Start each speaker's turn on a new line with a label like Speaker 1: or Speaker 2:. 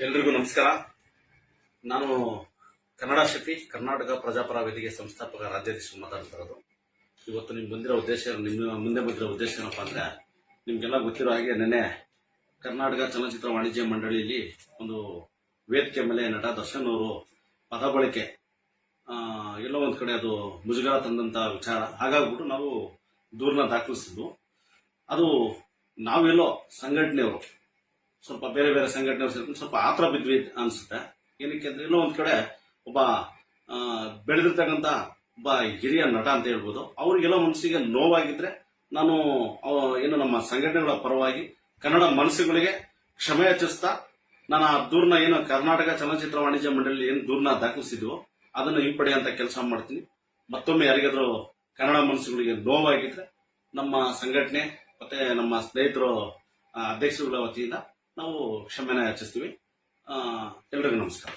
Speaker 1: ಎಲ್ರಿಗೂ ನಮಸ್ಕಾರ. ನಾನು ಕನ್ನಡ ಶಕ್ತಿ ಕರ್ನಾಟಕ ಪ್ರಜಾಪರ ವೇದಿಕೆ ಸಂಸ್ಥಾಪಕ ರಾಜ್ಯಾಧ್ಯಕ್ಷರು ಮಾತಾಡ್ತಾ ಇರೋದು. ಇವತ್ತು ನಿಮ್ಗೆ ಬಂದಿರೋ ಉದ್ದೇಶ, ನಿಮ್ಮ ಮುಂದೆ ಬಂದಿರೋ ಉದ್ದೇಶ ಏನಪ್ಪಾ ಅಂದ್ರೆ, ನಿಮಗೆಲ್ಲ ಗೊತ್ತಿರೋ ಹಾಗೆ ನೆನ್ನೆ ಕರ್ನಾಟಕ ಚಲನಚಿತ್ರ ವಾಣಿಜ್ಯ ಮಂಡಳಿಯಲ್ಲಿ ಒಂದು ವೇದಿಕೆ ಮೇಲೆ ನಟ ದರ್ಶನ್ ಅವರು ಪದ ಬಳಕೆ ಎಲ್ಲೋ ಒಂದು ಕಡೆ ಅದು ಮುಜುಗರ ತಂದಂತ ವಿಚಾರ. ಹಾಗಾಗ್ಬಿಟ್ಟು ನಾವು ದೂರನ್ನ ದಾಖಲಿಸಿದ್ವು. ಅದು ನಾವೆಲ್ಲೋ ಸಂಘಟನೆಯವರು ಸ್ವಲ್ಪ ಬೇರೆ ಬೇರೆ ಸಂಘಟನೆ ಸೇರ್ಕೊಂಡು ಸ್ವಲ್ಪ ಆತರ ಬಿದ್ವಿ ಅನ್ಸುತ್ತೆ. ಏನಕ್ಕೆ ಅಂದ್ರೆ ಒಂದ್ ಕಡೆ ಒಬ್ಬ ಬೆಳೆದಿರ್ತಕ್ಕಂತ ಬೆಳೆದಿರ್ತಕ್ಕಂಥ ಒಬ್ಬ ಹಿರಿಯ ನಟ ಅಂತ ಹೇಳ್ಬೋದು. ಅವ್ರಿಗೆಲ್ಲ ಮನಸ್ಸಿಗೆ ನೋವಾಗಿದ್ರೆ ನಾನು ಏನು ನಮ್ಮ ಸಂಘಟನೆಗಳ ಪರವಾಗಿ ಕನ್ನಡ ಮನಸ್ಸುಗಳಿಗೆ ಕ್ಷಮೆ ಯಾಚಿಸ್ತಾ ನಾನು ಆ ದೂರ್ನ ಏನು ಕರ್ನಾಟಕ ಚಲನಚಿತ್ರ ವಾಣಿಜ್ಯ ಮಂಡಳಿ ಏನು ದೂರ್ನ ದಾಖಲಿಸಿದ್ವೋ, ಅದನ್ನು ಹಿಂಪಡೆಯುವಂತ ಕೆಲಸ ಮಾಡ್ತೀನಿ. ಮತ್ತೊಮ್ಮೆ ಯಾರಿಗಾದ್ರೂ ಕನ್ನಡ ಮನಸ್ಸುಗಳಿಗೆ ನೋವಾಗಿದ್ರೆ ನಮ್ಮ ಸಂಘಟನೆ ಮತ್ತೆ ನಮ್ಮ ಸ್ನೇಹಿತರು ಅಧ್ಯಕ್ಷರುಗಳ ವತಿಯಿಂದ ನಾವು ಕ್ಷಮೆನ ಯಾಚಿಸ್ತೀವಿ. ಎಲ್ರಿಗೂ ನಮಸ್ಕಾರ.